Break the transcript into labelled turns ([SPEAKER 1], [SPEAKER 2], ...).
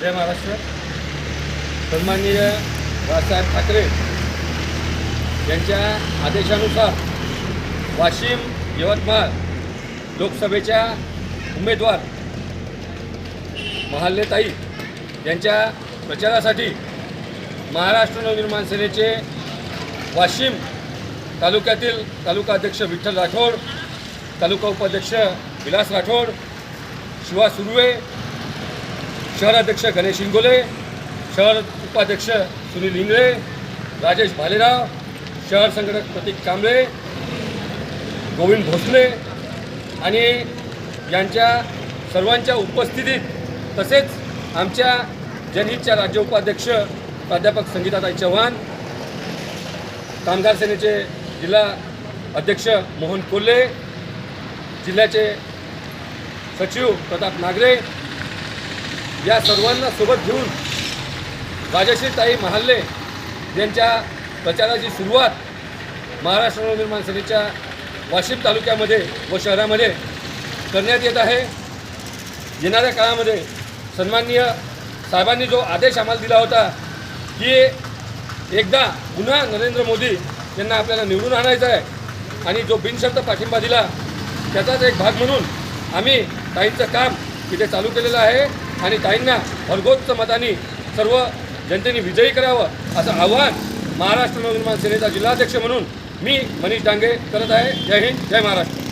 [SPEAKER 1] जय महाराष्ट्र. सन्माननीय राजसाहेब ठाकरे यांच्या आदेशानुसार वाशिम यवतमाळ लोकसभेच्या उमेदवार महाल्लेताई यांच्या प्रचारासाठी महाराष्ट्र नवनिर्माण सेनेचे वाशिम तालुक्यातील तालुका अध्यक्ष विठ्ठल राठोड तालुका उपाध्यक्ष विलास राठोड शिवा सुर्वे शहराध्यक्ष गणेश इंगोले शहर उपाध्यक्ष सुनील इंगळे राजेश भालेराव शहर संघटक प्रतीक कांबळे गोविंद भोसले आणि यांच्या सर्वांच्या उपस्थितीत तसेच आमच्या जनहितच्या राज्य उपाध्यक्ष प्राध्यापक संगीताताई चव्हाण कामगार सेनेचे जिल्हा अध्यक्ष मोहन कोल्हे जिल्ह्याचे सचिव प्रताप नागरे या सर्वांना सोबत घेऊन राजश्रीताई महाल्ले यांच्या प्रचाराची सुरुवात महाराष्ट्र नवनिर्माण सेनेच्या वाशिम तालुक्यामध्ये व शहरामध्ये करण्यात येत आहे. येणाऱ्या काळामध्ये सन्माननीय साहेबांनी जो आदेश आम्हाला दिला होता की एकदा पुन्हा नरेंद्र मोदी यांना आपल्याला निवडून आणायचं आहे आणि जो बिनशर्त पाठिंबा दिला त्याचाच एक भाग म्हणून आम्ही ताईंचं काम इथे चालू केलेलं आहे. आणि ताईंना भरघोस मताने सर्व जनतेने विजयी करावं असं आव्हान महाराष्ट्र नवनिर्माण सेनेचा जिल्हाध्यक्ष म्हणून मी मनीष डांगे करत आहे. जय हिंद जय महाराष्ट्र.